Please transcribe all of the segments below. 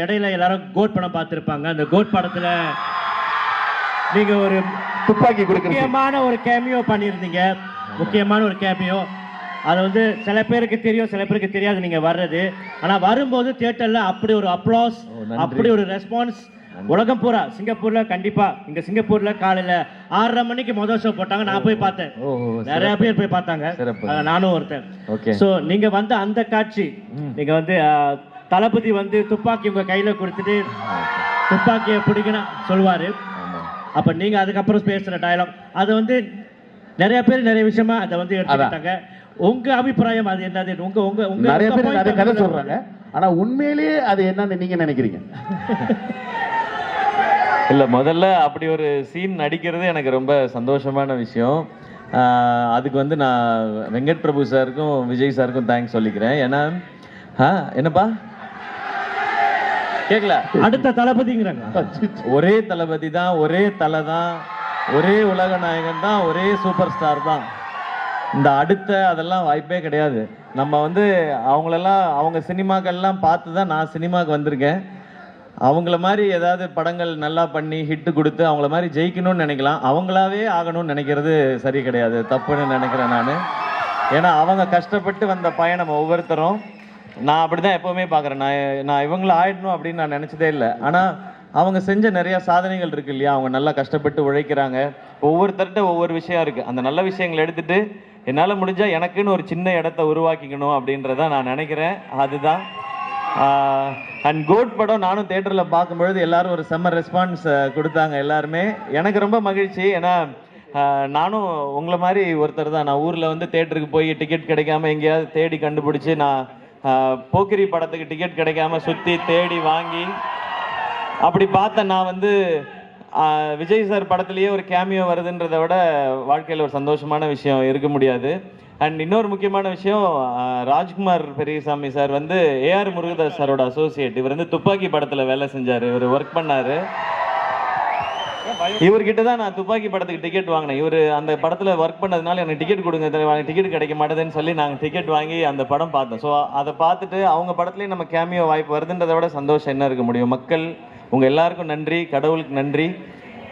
இடையில எல்லாரும் கோட் படம் பார்த்திருப்பாங்க. அந்த கோட் படத்துல நீங்க ஒரு துப்பாக்கி முக்கியமான ஒரு கேமியோ பண்ணியிருந்தீங்க. முக்கியமான ஒரு கேமியோ அது வந்து சில பேருக்கு தெரியும் சில பேருக்கு தெரியாது நீங்க வர்றது. ஆனா வரும்போது தியேட்டர்ல அப்படி ஒரு அப்ளாஸ். அப்படி ஒரு ரெஸ்பான்ஸ் உலகம் பூரா சிங்கப்பூர்ல கண்டிப்பா. இங்க சிங்கப்பூர்ல காலையில ஆறரை மணிக்கு முதல் ஷோ போட்டாங்க. நான் போய் பார்த்தேன். நிறைய பேர் போய் பார்த்தாங்க. நானும் ஒருத்தன். சோ நீங்க வந்து அந்த காட்சி நீங்க வந்து தளபதி வந்து துப்பாக்கி உங்க கையில கொடுத்துட்டு துப்பாக்கியை பிடிக்கணும் சொல்லுவாரு. அப்ப நீங்க அதுக்கப்புறம் பேசுற டயலாக் அது வந்து நிறைய பேர் நிறைய விஷயமா அதை வந்து எடுத்துக்கிட்டாங்க. உங்க அபிப்பிராயம் அது என்னது? உங்க உங்க உங்க நிறைய பேர் நிறைய கதை சொல்றாங்க. ஆனா உண்மையிலேயே அது என்னன்னு நீங்க நினைக்கிறீங்க? இல்ல முதல்ல அப்படி ஒரு சீன் நடிக்கிறது எனக்கு ரொம்ப சந்தோஷமான விஷயம். அதுக்கு வந்து நான் வெங்கட் பிரபு சாருக்கும் விஜய் சாருக்கும் தேங்க்ஸ் சொல்லிக்கிறேன். ஏன்னா ஆ என்னப்பா? கேட்கல அடுத்த தளபதிங்கிறாங்க. ஒரே தளபதி தான் ஒரே தலை தான் ஒரே உலக நாயகன் தான் ஒரே சூப்பர் ஸ்டார் தான். இந்த அடுத்த அதெல்லாம் வாய்ப்பே கிடையாது. நம்ம வந்து அவங்களெல்லாம் அவங்க சினிமாக்கள்லாம் பார்த்து தான் நான் சினிமாவுக்கு வந்திருக்கேன். அவங்கள மாதிரி ஏதாவது படங்கள் நல்லா பண்ணி ஹிட்டு கொடுத்து அவங்கள மாதிரி ஜெயிக்கணும்னு நினைக்கலாம். அவங்களாவே ஆகணும்னு நினைக்கிறது சரி கிடையாது. தப்புன்னு நினைக்கிறேன் நான். ஏன்னா அவங்க கஷ்டப்பட்டு வந்த பயணம் ஒவ்வொருத்தரும். நான் அப்படிதான் எப்பவுமே பார்க்குறேன். நான் நான் இவங்கள ஆயிடணும் அப்படின்னு நான் நினச்சதே இல்லை. ஆனால் அவங்க செஞ்ச நிறைய சாதனைகள் இருக்கு இல்லையா? அவங்க நல்லா கஷ்டப்பட்டு உழைக்கிறாங்க. ஒவ்வொருத்தர்கிட்ட ஒவ்வொரு விஷயம் இருக்கு. அந்த நல்ல விஷயங்களை எடுத்துட்டு என்னால் முடிஞ்சா எனக்குன்னு ஒரு சின்ன இடத்த உருவாக்கிக்கணும் அப்படின்றத நான் நினைக்கிறேன். அதுதான். அண்ட் கோட் படம் நானும் தேட்டரில் பார்க்கும்பொழுது எல்லாரும் ஒரு செம்ம ரெஸ்பான்ஸ் கொடுத்தாங்க எல்லாருமே. எனக்கு ரொம்ப மகிழ்ச்சி. ஏன்னா நானும் உங்களை மாதிரி ஒருத்தர் தான். நான் ஊரில் வந்து தேட்டருக்கு போய் டிக்கெட் கிடைக்காம எங்கேயாவது தேடி கண்டுபிடிச்சி நான் போக்கிரி படத்துக்கு டிக்கெட் கிடைக்காம சுற்றி தேடி வாங்கி அப்படி பார்த்த நான் வந்து விஜய் சார் படத்துலேயே ஒரு கேமியோ வருதுன்றதை விட வாழ்க்கையில் ஒரு சந்தோஷமான விஷயம் இருக்க முடியாது. அண்ட் இன்னொரு முக்கியமான விஷயம் ராஜ்குமார் பெரியசாமி சார் வந்து ஏஆர் முருகதாஸ் சாரோட அசோசியேட் இவர் வந்து துப்பாக்கி படத்தில் வேலை செஞ்சார். இவர் ஒர்க் பண்ணார். இவர்கிட்ட தான் நான் துப்பாக்கி படத்துக்கு டிக்கெட் வாங்கினேன். இவர் அந்த படத்தில் ஒர்க் பண்ணதுனால எனக்கு டிக்கெட் கொடுங்க டிக்கெட் கிடைக்க மாட்டேதுன்னு சொல்லி நாங்கள் டிக்கெட் வாங்கி அந்த படம் பார்த்தோம். ஸோ அதை பார்த்துட்டு அவங்க படத்துலேயும் நம்ம கேமியோ வாய்ப்பு வருதுன்றதை விட சந்தோஷம் என்ன இருக்க முடியும்? மக்கள் உங்கள் எல்லாருக்கும் நன்றி கடவுளுக்கு நன்றி.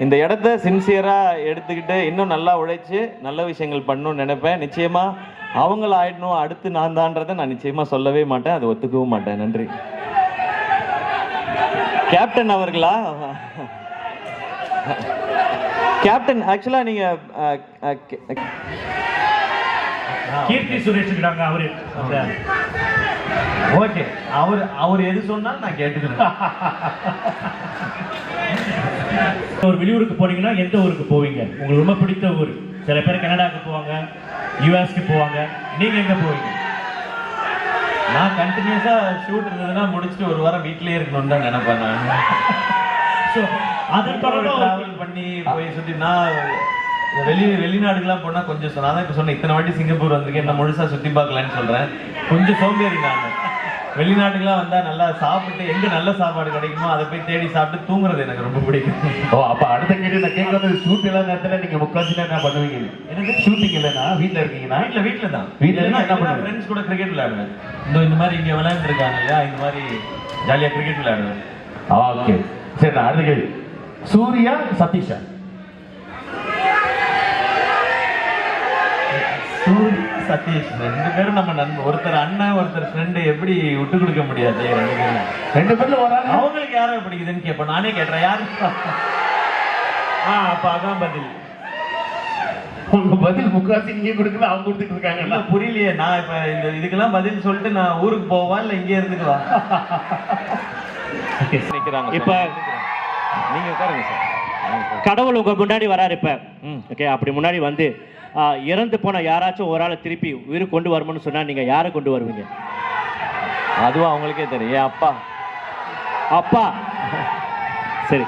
இந்த இடத்த சின்சியராக எடுத்துக்கிட்டு இன்னும் நல்லா உழைச்சி நல்ல விஷயங்கள் பண்ணணும்னு நினைப்பேன். நிச்சயமாக அவங்கள ஆயிடணும் அடுத்து நான் தான்றதை நான் நிச்சயமாக சொல்லவே மாட்டேன். அதை ஒத்துக்கவும் மாட்டேன். நன்றி. கேப்டன் அவர்களா? கேப்டன் ஆக்சுவலா நீங்க அஹ், அஹ், கே- கீர்த்தி சுரேஷ் இருக்காங்க அவரு. ஓகே. அவர் அவர் எது சொன்னாலும் நான் கேட்டுக்கிறேன். ஒரு வெளியூருக்கு போனீங்கன்னா எந்த ஊருக்கு போவீங்க? உங்களுக்கு ரொம்ப பிடித்த ஊர். சில பேர் கனடாக்கு போவாங்க யூஎஸ்க்கு போவாங்க. நீங்க எங்க போவீங்க? நான் கண்டினியூஸா ஷூட் இருந்ததுன்னா முடிச்சுட்டு ஒரு வாரம் வீட்லயே இருக்கணும்னு தான் நினைப்பேன் நான். ஸோ அது தொடர்ந்து பண்ணி போய் சுத்தி நான் வெளி வெளிநாடுகள்லாம் போனா கொஞ்சம் சொன்ன அதான் இப்ப சொன்னேன் இத்தனை வாட்டி சிங்கப்பூர் வந்திருக்கேன் நான் முழுசா சுத்தி பார்க்கலான்னு சொல்றேன். கொஞ்சம் சோம்பேறி நான். வெளிநாட்டுக்குலாம் வந்தா நல்லா சாப்பிட்டு எங்க நல்ல சாப்பாடு கிடைக்குமோ அதை போய் தேடி சாப்பிட்டு தூங்குறது எனக்கு ரொம்ப பிடிக்கும். ஓ அப்ப அடுத்த கேள்வி நான் கேட்க வந்து ஷூட் எல்லாம் நேரத்துல நீங்க முக்காசி என்ன பண்ணுவீங்க? எனக்கு ஷூட்டிங் இல்லைன்னா வீட்ல இருக்கீங்கன்னா வீட்ல வீட்ல தான். இருந்தா என்ன பண்ணுவீங்க? ஃப்ரெண்ட்ஸ் கூட கிரிக்கெட் விளையாடுவேன். இந்த இந்த மாதிரி இங்க விளையாண்டுருக்காங்க இல்லையா இந்த மாதிரி ஜாலியா கிரிக்கெட் விளையாடுவேன். ஓகே சரி நான் அடுத்த கேள்வி. சூர்யா சதீஷா. சூரி சதீஷ் ரெண்டு பேரும் நம்ம நண்பர் ஒருத்தர் அண்ணன் ஒருத்தர் ஃப்ரெண்டு எப்படி விட்டு கொடுக்க முடியாது? ரெண்டு பேரும். ரெண்டு பேர்ல வராங்க அவங்களுக்கு யாரை பிடிக்குதுன்னு கேட்பேன் நானே கேட்டேன் யாரு? ஆ அப்ப அதான் பதில். உங்க பதில் முக்காசி நீங்க கொடுக்கல அவங்க கொடுத்துட்டு இல்ல இருக்காங்கல்ல புரியலையே. நான் இப்ப இந்த இதுக்கெல்லாம் பதில் சொல்லிட்டு நான் ஊருக்கு போவா இல்ல இங்கே நிக்கிறாங்க இப்ப நீங்க உட்காருங்க சார். கடவுள் உங்க முன்னாடி வராரு இப்ப. ஓகே அப்படி முன்னாடி வந்து இறந்து போன யாராச்சும் ஒரு ஆளை திருப்பி உயிர் கொண்டு வரணும்னு சொன்னா நீங்க யாரை கொண்டு வருவீங்க? அதுவும் அவங்களுக்கே தெரியும். என் அப்பா. அப்பா. சரி.